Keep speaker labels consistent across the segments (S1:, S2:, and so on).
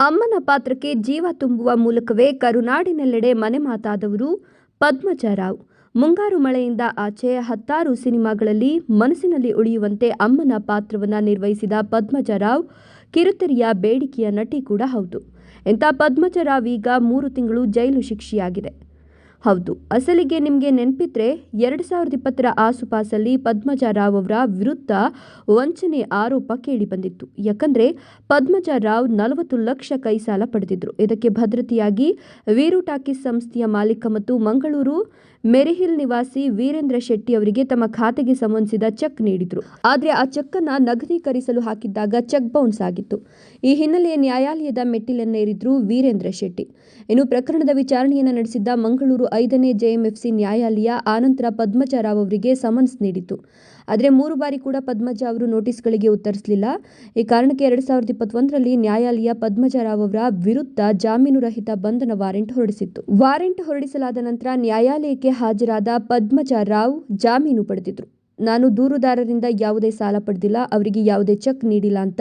S1: ಅಮ್ಮನ ಪಾತ್ರಕ್ಕೆ ಜೀವ ತುಂಬುವ ಮೂಲಕವೇ ಕರುನಾಡಿನೆಲ್ಲೆಡೆ ಮನೆ ಮಾತಾದವರು ಪದ್ಮಜ ರಾವ್ ಮುಂಗಾರು ಮಳೆಯಿಂದ ಆಚೆ ಹತ್ತಾರು ಸಿನಿಮಾಗಳಲ್ಲಿ ಮನಸ್ಸಿನಲ್ಲಿ ಉಳಿಯುವಂತೆ ಅಮ್ಮನ ಪಾತ್ರವನ್ನು ನಿರ್ವಹಿಸಿದ ಪದ್ಮಜರಾವ್ ಕಿರುತೆರೆಯ ಬೇಡಿಕೆಯ ನಟಿ ಕೂಡ ಹೌದು. ಇಂಥ ಪದ್ಮಜರಾವ್ ಈಗ ಮೂರು ತಿಂಗಳು ಜೈಲು ಶಿಕ್ಷೆಯಾಗಿದೆ. ಹೌದು. ಅಸಲಿಗೆ ನಿಮಗೆ ನೆನಪಿದ್ರೆ ಎರಡು ಸಾವಿರದ ಇಪ್ಪತ್ತರ ಆಸುಪಾಸಲ್ಲಿ ಪದ್ಮಜ ರಾವ್ ಅವರ ವಿರುದ್ಧ ವಂಚನೆ ಆರೋಪ ಕೇಳಿಬಂದಿತ್ತು ಯಾಕಂದ್ರೆ ಪದ್ಮಜ ರಾವ್ ನಲವತ್ತು ಲಕ್ಷ ಕೈ ಸಾಲ ಪಡೆದಿದ್ರು. ಇದಕ್ಕೆ ಭದ್ರತೆಯಾಗಿ ವೀರು ಟಾಕೀಸ್ ಸಂಸ್ಥೆಯ ಮಾಲೀಕ ಮತ್ತು ಮಂಗಳೂರು ಮೆರಿಹಿಲ್ ನಿವಾಸಿ ವೀರೇಂದ್ರ ಶೆಟ್ಟಿ ಅವರಿಗೆ ತಮ್ಮ ಖಾತೆಗೆ ಸಂಬಂಧಿಸಿದ ಚೆಕ್ ನೀಡಿದ್ರು. ಆದರೆ ಆ ಚೆಕ್ ಅನ್ನ ನಗದೀಕರಿಸಲು ಹಾಕಿದ್ದಾಗ ಚೆಕ್ ಬೌನ್ಸ್ ಆಗಿತ್ತು. ಈ ಹಿನ್ನೆಲೆಯ ನ್ಯಾಯಾಲಯದ ಮೆಟ್ಟಿಲನ್ನೇರಿದ್ರು ವೀರೇಂದ್ರ ಶೆಟ್ಟಿ. ಇನ್ನು ಪ್ರಕರಣದ ವಿಚಾರಣೆಯನ್ನು ನಡೆಸಿದ್ದ ಮಂಗಳೂರು ಐದನೇ ಜೆಎಂಎಫ್ಸಿ ನ್ಯಾಯಾಲಯ ಆನಂತರ ಪದ್ಮಜ ರಾವ್ ಅವರಿಗೆ ಸಮನ್ಸ್ ನೀಡಿತು ಆದರೆ ಮೂರು ಬಾರಿ ಕೂಡ ಪದ್ಮಜ ಅವರು ನೋಟಿಸ್ಗಳಿಗೆ ಉತ್ತರಿಸಲಿಲ್ಲ. ಈ ಕಾರಣಕ್ಕೆ ಎರಡು ಸಾವಿರದ ಇಪ್ಪತ್ತೊಂದರಲ್ಲಿ ನ್ಯಾಯಾಲಯ ಪದ್ಮಜ ರಾವ್ ಅವರ ವಿರುದ್ಧ ಜಾಮೀನು ರಹಿತ ಬಂಧನ ವಾರೆಂಟ್ ಹೊರಡಿಸಿತ್ತು. ವಾರೆಂಟ್ ಹೊರಡಿಸಲಾದ ನಂತರ ನ್ಯಾಯಾಲಯಕ್ಕೆ ಹಾಜರಾದ ಪದ್ಮಜ ರಾವ್ ಜಾಮೀನು ಪಡೆದಿದ್ರು. ನಾನು ದೂರುದಾರರಿಂದ ಯಾವುದೇ ಸಾಲ ಪಡೆದಿಲ್ಲ, ಅವರಿಗೆ ಯಾವುದೇ ಚೆಕ್ ನೀಡಿಲ್ಲ ಅಂತ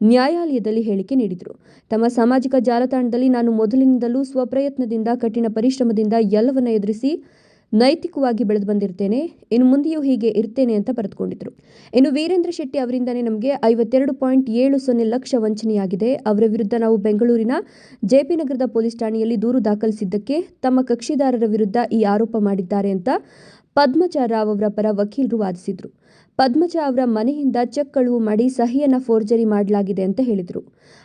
S1: ನ್ಯಾಯಾಲಯದಲ್ಲಿ ಹೇಳಿಕೆ ನೀಡಿದರು. ತಮ್ಮ ಸಾಮಾಜಿಕ ಜಾಲತಾಣದಲ್ಲಿ ನಾನು ಮೊದಲಿನಿಂದಲೂ ಸ್ವಪ್ರಯತ್ನದಿಂದ, ಕಠಿಣ ಪರಿಶ್ರಮದಿಂದ ಎಲ್ಲವನ್ನ ಎದುರಿಸಿ ನೈತಿಕವಾಗಿ ಬೆಳೆದು ಬಂದಿರ್ತೇನೆ. ಇನ್ನು ಮುಂದೆಯೂ ಹೀಗೆ ಇರ್ತೇನೆ ಅಂತ ಬರೆದುಕೊಂಡಿದ್ರು. ಇನ್ನು ವೀರೇಂದ್ರ ಶೆಟ್ಟಿ ಅವರಿಂದನೇ ನಮಗೆ ಐವತ್ತೆರಡು ಪಾಯಿಂಟ್ ಏಳು ಸೊನ್ನೆ ಲಕ್ಷ ವಂಚನೆಯಾಗಿದೆ. ಅವರ ವಿರುದ್ಧ ನಾವು ಬೆಂಗಳೂರಿನ ಜೆಪಿ ನಗರದ ಪೊಲೀಸ್ ಠಾಣೆಯಲ್ಲಿ ದೂರು ದಾಖಲಿಸಿದ್ದಕ್ಕೆ ತಮ್ಮ ಕಕ್ಷಿದಾರರ ವಿರುದ್ಧ ಈ ಆರೋಪ ಮಾಡಿದ್ದಾರೆ ಅಂತ ಪದ್ಮಜ ರಾವ್ ಅವರ ಪರ ವಕೀಲರು ವಾದಿಸಿದ್ರು. ಪದ್ಮಜ ಅವರ ಮನೆಯಿಂದ ಚೆಕ್ ಕಳುವು ಮಾಡಿ ಸಹಿಯನ್ನ ಫೋರ್ಜರಿ ಮಾಡಲಾಗಿದೆ ಅಂತ ಹೇಳಿದರು.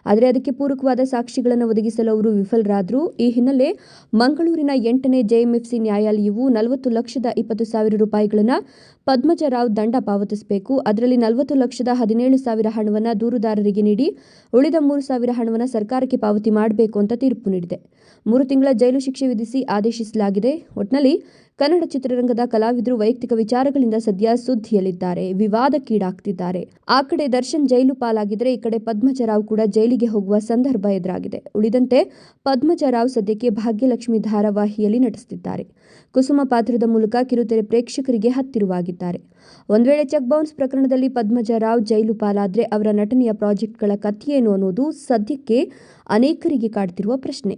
S1: ಆದರೆ ಅದಕ್ಕೆ ಪೂರಕವಾದ ಸಾಕ್ಷಿಗಳನ್ನು ಒದಗಿಸಲು ಅವರು ವಿಫಲರಾದರು. ಈ ಹಿನ್ನೆಲೆ ಮಂಗಳೂರಿನ ಎಂಟನೇ ಜೆಎಂಎಫ್ಸಿ ನ್ಯಾಯಾಲಯವು ನಲವತ್ತು ಲಕ್ಷದ ಇಪ್ಪತ್ತು ಸಾವಿರ ರೂಪಾಯಿಗಳನ್ನು ಪದ್ಮಜ ರಾವ್ ದಂಡ ಪಾವತಿಸಬೇಕು. ಅದರಲ್ಲಿ ನಲವತ್ತು ಲಕ್ಷದ ಹದಿನೇಳು ಸಾವಿರ ಹಣವನ್ನು ದೂರುದಾರರಿಗೆ ನೀಡಿ ಉಳಿದ ಮೂರು ಸಾವಿರ ಹಣವನ್ನು ಸರ್ಕಾರಕ್ಕೆ ಪಾವತಿ ಮಾಡಬೇಕು ಅಂತ ತೀರ್ಪು ನೀಡಿದೆ. ಮೂರು ತಿಂಗಳ ಜೈಲು ಶಿಕ್ಷೆ ವಿಧಿಸಿ ಆದೇಶಿಸಲಾಗಿದೆ. ಒಟ್ನಲ್ಲಿ ಕನ್ನಡ ಚಿತ್ರರಂಗದ ಕಲಾವಿದರು ವೈಯಕ್ತಿಕ ವಿಚಾರಗಳಿಂದ ಸದ್ಯ ಸುದ್ದಿಯಲ್ಲಿದ್ದಾರೆ. ವಿವಾದಕ್ಕೀಡಾಗ್ತಿದ್ದಾರೆ ಆ ಕಡೆ ದರ್ಶನ್ ಜೈಲು ಪಾಲಾಗಿದ್ರೆ ಈ ಕಡೆ ಪದ್ಮಜರಾವ್ ಕೂಡ ಜೈಲಿಗೆ ಹೋಗುವ ಸಂದರ್ಭ ಎದುರಾಗಿದೆ. ಉಳಿದಂತೆ ಪದ್ಮಜರಾವ್ ಸದ್ಯಕ್ಕೆ ಭಾಗ್ಯಲಕ್ಷ್ಮಿ ಧಾರಾವಾಹಿಯಲ್ಲಿ ನಟಿಸುತ್ತಿದ್ದಾರೆ. ಕುಸುಮ ಪಾತ್ರದ ಮೂಲಕ ಕಿರುತೆರೆ ಪ್ರೇಕ್ಷಕರಿಗೆ ಹತ್ತಿರವಾಗಿದ್ದಾರೆ. ಒಂದ್ ವೇಳೆ ಚೆಕ್ ಬೌನ್ಸ್ ಪ್ರಕರಣದಲ್ಲಿ ಪದ್ಮಜರಾವ್ ಜೈಲು ಪಾಲಾದ್ರೆ ಅವರ ನಟನೆಯ ಪ್ರಾಜೆಕ್ಟ್ಗಳ ಕಥೆಯೇನು ಅನ್ನೋದು ಸದ್ಯಕ್ಕೆ ಅನೇಕರಿಗೆ ಕಾಡ್ತಿರುವ ಪ್ರಶ್ನೆ.